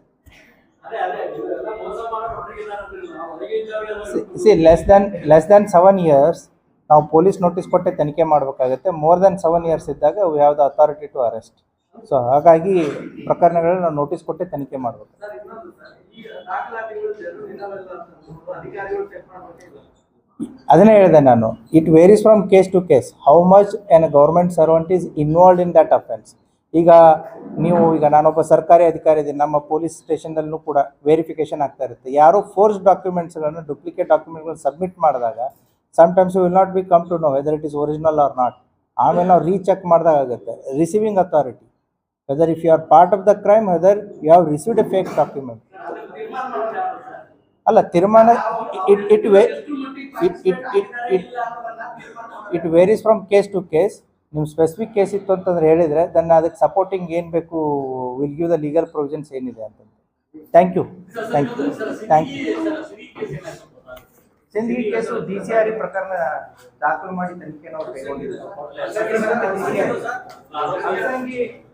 C less than less than seven years ನಾವು ಪೊಲೀಸ್ ನೋಟಿಸ್ ಕೊಟ್ಟೆ ತನಿಖೆ ಮಾಡಬೇಕಾಗುತ್ತೆ. ಮೋರ್ ದೆನ್ ಸೆವೆನ್ ಇಯರ್ಸ್ ಇದ್ದಾಗ we have the authority to arrest so ಹಾಗಾಗಿ ಪ್ರಕರಣಗಳನ್ನ ನಾವು ನೋಟಿಸ್ ಕೊಟ್ಟೆ ತನಿಖೆ ಮಾಡಬೇಕು. ಅದನ್ನೇ ಹೇಳಿದೆ ನಾನು it varies from case to case how much an government servant is involved in that offence ಈಗ ನೀವು ಈಗ ನಾನೊಬ್ಬ ಸರ್ಕಾರಿ ಅಧಿಕಾರಿ ಇದ್ದೀನಿ ನಮ್ಮ ಪೊಲೀಸ್ ಸ್ಟೇಷನ್ದಲ್ಲೂ ಕೂಡ ವೆರಿಫಿಕೇಶನ್ ಆಗ್ತಾ ಇರುತ್ತೆ. ಯಾರೋ ಫೋರ್ಸ್ ಡಾಕ್ಯುಮೆಂಟ್ಸ್ಗಳನ್ನು ಡೂಪ್ಲಿಕೇಟ್ ಡಾಕ್ಯುಮೆಂಟ್ಗಳನ್ನ ಸಬ್ಮಿಟ್ ಮಾಡಿದಾಗ sometimes will not be come to know whether it is original or not ಆಮೇಲೆ ನಾವು ರೀಚೆಕ್ ಮಾಡಿದಾಗ ಆಗುತ್ತೆ. Receiving authority whether if you are part of the crime whether you have received a fake document ಅಲ್ಲ ತೀರ್ಮಾನ it it way it it it it it varies from case to case ನಿಮ್ಮ specific case ಇತ್ತು ಅಂತಂದ್ರೆ ಹೇಳಿದರೆ then ಅದಕ್ಕೆ supporting ಏನು ಬೇಕು will give the legal provisions ಏನಿದೆ ಅಂತ thank you thank you thank you Sindagi case D C R ಪ್ರಕರಣ ದಾಖಲು ಮಾಡಿ ತನಿಖೆ ನಾವು ಕೈಗೊಂಡಿದ್ದೀವಿ